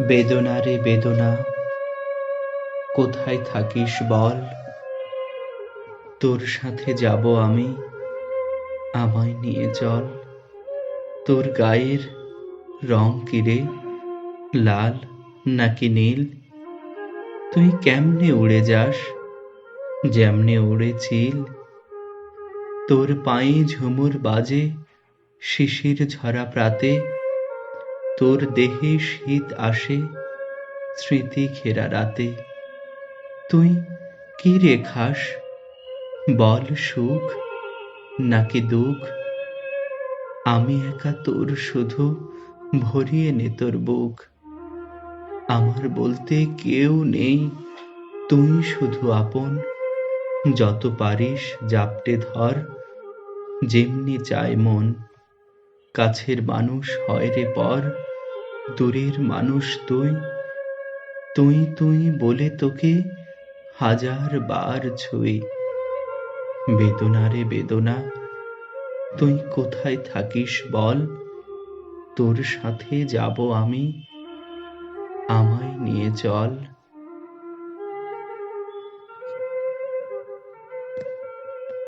বেদনা রে বেদনা, কোথায় থাকিস বল? তোর সাথে যাব আমি, আমায় নিয়ে চল। তোর গায়ের রং কি রে, লাল নাকি নীল? তুই কেমনে উড়ে যাস, যেমনে উড়ে চিল? তোর পায়ে ঝুমুর বাজে, শিশির ঝরা প্রাতে তোর দেহে শীত আসে, স্মৃতি ঘেরা রাতে। তুই কি রে খাস? বল সুখ নাকি দুঃখ? আমি একা তোর শুধু ভরিয়ে নে তোর বুক। আমার বলতে কেউ নেই, তুই শুধু আপন। যত পারিস জাপটে ধর, যেমনি চায় মন। কাছের মানুষ হয় রে পর। দূরের মানুষ তুই। তুই তুই বলে তোকে হাজার বার ছুঁই। বেদনা রে বেদনা, তুই কোথায় থাকিস বল? তোর সাথে যাব আমি, আমায় নিয়ে চল।